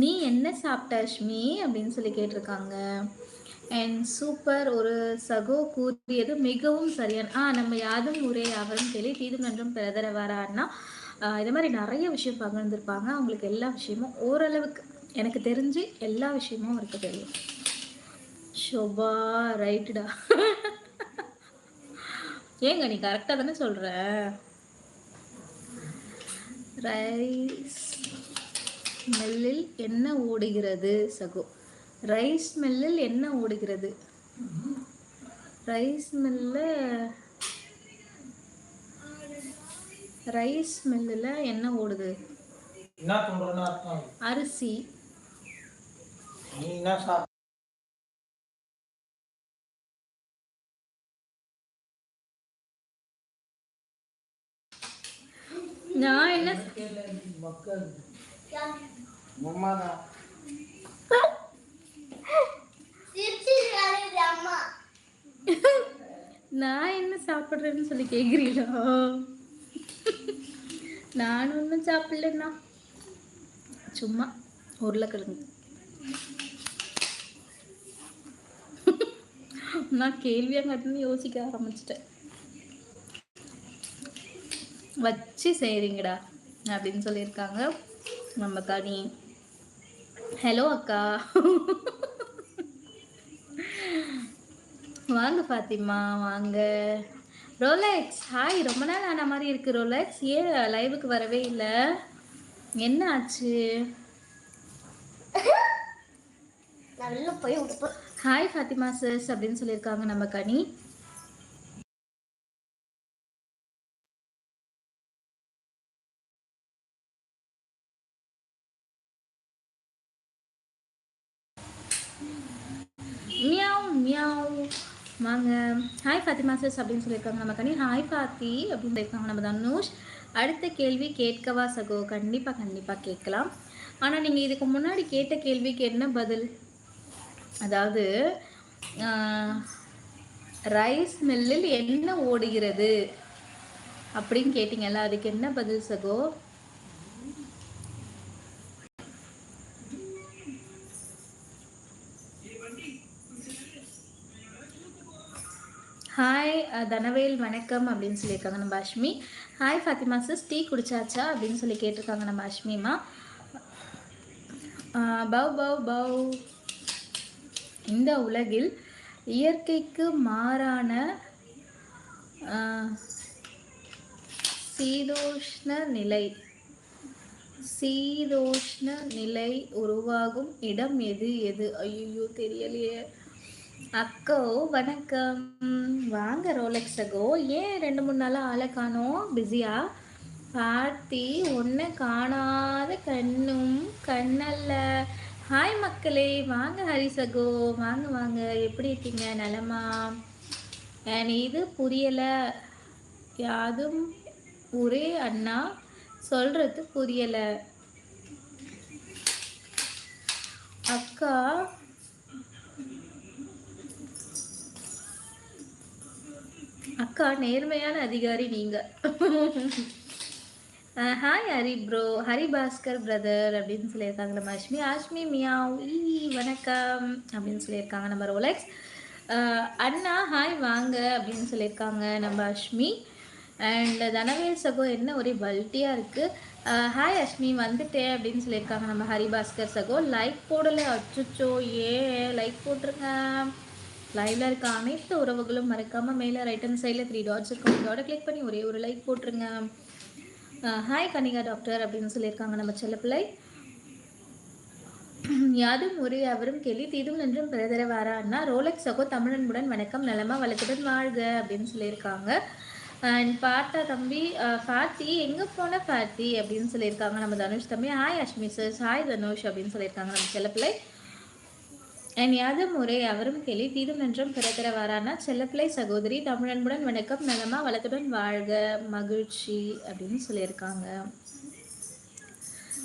நீ என்ன சாப்பிட்ட அஷ்மி? அப்படின்னு சொல்லி கேட்டிருக்காங்க. அண்ட் சூப்பர் ஒரு சகோ கூறியது மிகவும் சரியான ஆ நம்ம யாதும் ஊரே அவரும் தெளி தீதும் நன்றும் பிறதர வரான்னா இது மாதிரி நிறைய விஷயம் பகிர்ந்துருப்பாங்க. அவங்களுக்கு எல்லா விஷயமும் ஓரளவுக்கு எனக்கு தெரிஞ்சு எல்லா விஷயமும் அவருக்கு தெரியும். ஷோபா ரைட்டுடா. ஏங்க நீ கரெக்டாக தானே சொல்கிற ரைஸ். மில்லில் என்ன ஓடுகிறது சகோ? ரைஸ் மில்லில் என்ன ஓடுகிறது? ரைஸ் மில்ல ரைஸ் மில்லில் என்ன ஓடுது? அரிசி. நான் என்ன நான் என்ன சாப்பிட்றேன்னு சொல்லி கேட்குறீங்களா நான் ஒன்றும் சாப்பிடலண்ணா. சும்மா உருளைக்கிழங்கு. நான் கேள்வியாக கட்டுன்னு யோசிக்க ஆரம்பிச்சிட்டேன். வச்சு செய்கிறீங்கடா அப்படின்னு சொல்லியிருக்காங்க. நம்ம கனி. ஹலோ அக்கா. வாங்க ஃபாத்திமா வாங்க. ரோலெக்ஸ் ஹாய் ரொம்ப நாள் ஆன மாதிரி இருக்கு ரோலெக்ஸ் ஏன் லைவுக்கு வரவே இல்லை? என்ன ஆச்சு? ஹாய் ஃபாத்திமா சர்ஸ் அப்படின்னு சொல்லியிருக்காங்க நம்ம கனி. மியாவ் வாங்க ஹாய் ஃபாத்திமா சிஸ் அப்படின்னு சொல்லியிருக்காங்க. நம்ம கண்ணி. ஹாய் ஃபாத்தி அப்படின்னு சொல்லியிருக்காங்க. நம்ம தனுஷ். அடுத்த கேள்வி கேட்கவா சகோ? கண்டிப்பாக கண்டிப்பாக கேட்கலாம். ஆனால் நீங்கள் இதுக்கு முன்னாடி கேட்ட கேள்விக்கு என்ன பதில்? அதாவது ரைஸ் மில்லில் என்ன ஓடுகிறது? அப்படின்னு கேட்டிங்கல்ல அதுக்கு என்ன பதில் சகோ? ஹாய் தனவேல் வணக்கம் அப்படின்னு சொல்லியிருக்காங்க நம்ம Ashmi. Hi Fathima sis tea குடிச்சாச்சா அப்படின்னு சொல்லி கேட்டிருக்காங்க நம்ம அஷ்மிமா. Bow bow bow. இந்த உலகில் இயற்கைக்கு மாறான சீதோஷ்ண நிலை சீதோஷ்ண நிலை உருவாகும் இடம் எது எது? ஐயோ தெரியலையே. அக்கோ வணக்கம். வாங்க ரோலெக்ஸ் அகோ ஏன் ரெண்டு மூணு நாளாக ஆளை காணோம்? பிஸியா? பார்த்தி ஒன்று காணாத கண்ணும் கண்ணல்ல. ஹாய் மக்களே வாங்க ஹரிசகோ. வாங்க வாங்க. எப்படி இருக்கீங்க? நலமா? இது புரியலை. யாதும் ஒரே அண்ணா? சொல்கிறது புரியலை. அக்கா அக்கா நேர்மையான அதிகாரி நீங்கள் hi Hari bro Hari Bhaskar brother அப்படின்னு சொல்லியிருக்காங்க நம்ம அஷ்மி. ஆஷ்மி மியா ஈ வணக்கம் அப்படின்னு சொல்லியிருக்காங்க நம்ம ரோலெக்ஸ். அண்ணா ஹாய் வாங்க அப்படின்னு சொல்லியிருக்காங்க நம்ம அஷ்மி. அண்ட் தனவேல் சகோ என்ன ஒரே பல்ட்டியாக இருக்குது ஹாய் அஷ்மி வந்துட்டேன் அப்படின்னு சொல்லியிருக்காங்க நம்ம ஹரி பாஸ்கர் சகோ. லைக் போடலை. அச்சுச்சோ ஏ லைக் போட்டிருங்க. லைவ்ல இருக்க அனைத்து உறவுகளும் மறக்காமல் மேலே ரைட் ஹேண்ட் சைடில் த்ரீ டாட்ஸ் இருக்கும் இதோட கிளிக் பண்ணி ஒரே ஒரு லைக் போட்டுருங்க. ஹாய் கனிகா டாக்டர் அப்படின்னு சொல்லியிருக்காங்க நம்ம செல்லப்பிள்ளை யாதும் ஒரே அவரும் கெளி தீதும் என்றும் பிறதர வாரான்னா ரோலக்ஸ் சகோ தமிழன்புடன் வணக்கம் நலமா வளத்துடன் வாழ்க அப்படின்னு சொல்லியிருக்காங்க. அண்ட் பார்த்தா தம்பி ஃபாத்தி எங்கே போன ஃபாத்தி அப்படின்னு சொல்லியிருக்காங்க நம்ம தனுஷ் தம்பி. Hi Ashmi sir hi Dhanush அப்படின்னு சொல்லியிருக்காங்க நம்ம செல்லப்பிள்ளை என் யாதும் முறை அவரும் கேள்வி தீதுமன்றம் பிறக்கிற வாரானா செல்லப்பிள்ளை சகோதரி தமிழன்புடன் வணக்கம் நலமா வளத்துடன் வாழ்க மகிழ்ச்சி அப்படின்னு சொல்லியிருக்காங்க.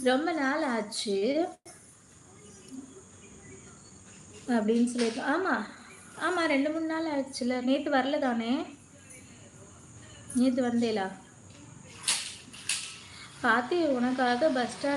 ரொம்ப நாள் ஆச்சு அப்படின்னு சொல்லியிருக்கோம் ஆமாம் ஆமாம் ரெண்டு மூணு நாள் ஆச்சுல நேற்று வரல தானே நேற்று வந்தேலா? பார்த்து உனக்காக பஸ் ஸ்டாண்ட்